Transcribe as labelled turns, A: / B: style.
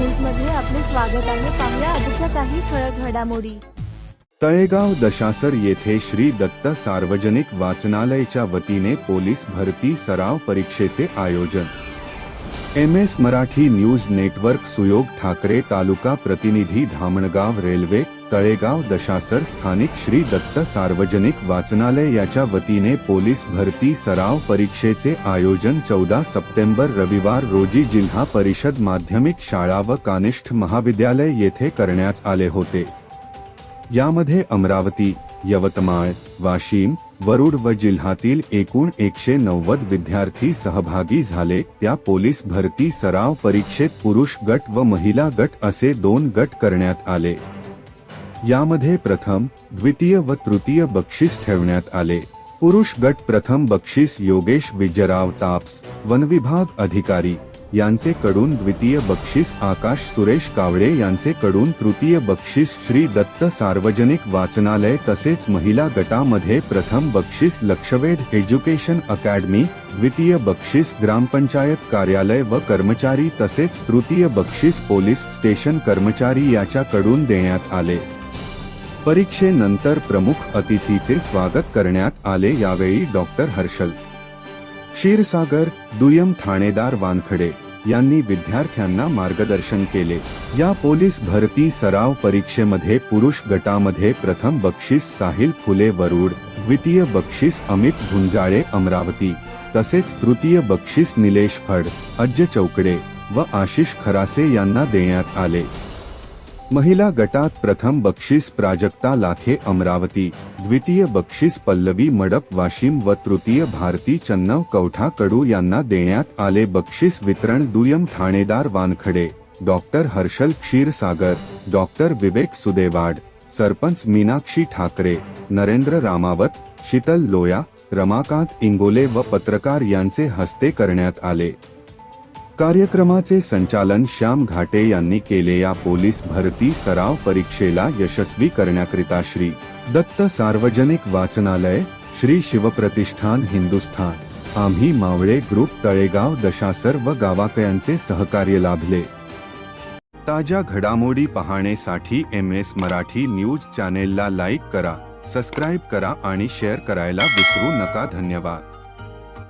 A: मध्ये आपले स्वागत आहे. पाहूया आजच्या काही ठळक घडामोडी.
B: तळेगाव दशासर येथे श्री दत्त सार्वजनिक वाचनालयच्या वतीने पोलीस भरती सराव परीक्षेचे आयोजन. M S Marathi news network Suyog Thakre तालुका प्रतिनिधी धामणगाव रेल्वे तळेगाव दशासर स्थानिक श्री दत्त सार्वजनिक वाचनालय याच्या वतीने पोलीस भरती सराव परीक्षेचे आयोजन चौदा सप्टेंबर रविवार रोजी जिल्हा परिषद माध्यमिक शाळा व कानिष्ठ महाविद्यालय येथे करण्यात आले होते. यामध्ये अमरावती यवतमाळ वाशिम वरुड व जिल्ह्यातील एकूण एकशे नव्वद विद्यार्थी सहभागी झाले. त्या पोलीस भरती सराव परीक्षेत पुरुष गट व महिला गट असे दोन गट करण्यात आले. यामध्ये प्रथम द्वितीय व तृतीय बक्षीस ठेवण्यात आले. पुरुष गट प्रथम बक्षीस योगेश विजराव ताप्स वनविभाग अधिकारी. यांचे कडून द्वितीय बक्षीस आकाश सुरेश कावडे यांचे कडून तृतीय बक्षीस श्री दत्त सार्वजनिक वाचनालय तसेच महिला गटामध्ये प्रथम बक्षीस लक्षवेध एज्युकेशन अकॅडमी द्वितीय बक्षीस ग्रामपंचायत कार्यालय व कर्मचारी तसेच तृतीय बक्षीस पोलीस स्टेशन कर्मचारी याच्याकडून देण्यात आले. परीक्षेनंतर प्रमुख अतिथीचे स्वागत करण्यात आले यावेळी डॉक्टर हर्षल क्षीरसागर दुय्यम ठाणेदार वानखडे यांनी विद्यार्थ्यांना मार्गदर्शन केले. या पोलीस भरती सराव परीक्षेमध्ये पुरुष गटामध्ये प्रथम बक्षीस साहिल फुले वरुड द्वितीय बक्षीस अमित भुंजाळे अमरावती तसेच तृतीय बक्षीस निलेश फड अज्ज चौकडे व आशिष खरासे यांना देण्यात आले. महिला गटात प्रथम बक्षीस प्राजक्ता लाखे अमरावती द्वितीय बक्षीस पल्लवी मडप वाशिम व तृतीय भारती चन्नव कवठा कडू यांना देण्यात आले बक्षीस वितरण दुय्यम ठाणेदार वानखडे डॉक्टर हर्षल क्षीरसागर डॉक्टर विवेक सुदेवाड सरपंच मीनाक्षी ठाकरे नरेंद्र रामावत शीतल लोया रमाकांत इंगोले व पत्रकार यांचे हस्ते करण्यात आले. कार्यक्रमाचे संचालन श्याम घाटे यांनी केले या पोलीस भरती सराव परीक्षेला यशस्वी करण्याकरिता श्री दत्त सार्वजनिक वाचनालय श्री शिवप्रतिष्ठान हिंदुस्थान. आम्ही मावळे ग्रुप तळेगाव दशासर व गावाकयांचे सहकार्य लाभले. ताज्या घडामोडी पाहण्यासाठी एम एस मराठी न्यूज चॅनेलला लाईक करा सबस्क्राईब करा आणि शेअर करायला विसरू नका. धन्यवाद.